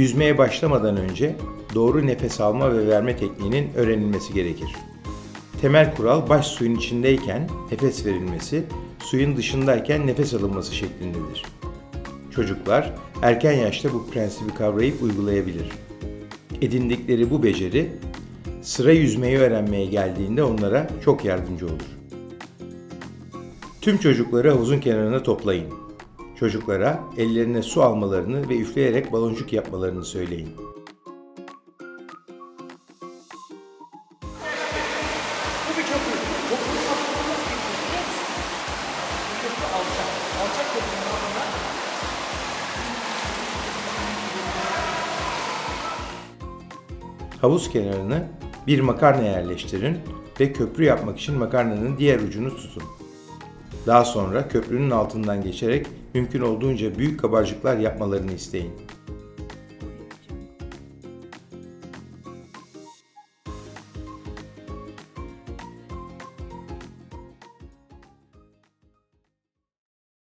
Yüzmeye başlamadan önce doğru nefes alma ve verme tekniğinin öğrenilmesi gerekir. Temel kural baş suyun içindeyken nefes verilmesi, suyun dışındayken nefes alınması şeklindedir. Çocuklar erken yaşta bu prensibi kavrayıp uygulayabilir. Edindikleri bu beceri sıra yüzmeyi öğrenmeye geldiğinde onlara çok yardımcı olur. Tüm çocukları havuzun kenarına toplayın. Çocuklara ellerine su almalarını ve üfleyerek baloncuk yapmalarını söyleyin. Havuz kenarına bir makarna yerleştirin ve köprü yapmak için makarnanın diğer ucunu tutun. Daha sonra köprünün altından geçerek mümkün olduğunca büyük kabarcıklar yapmalarını isteyin.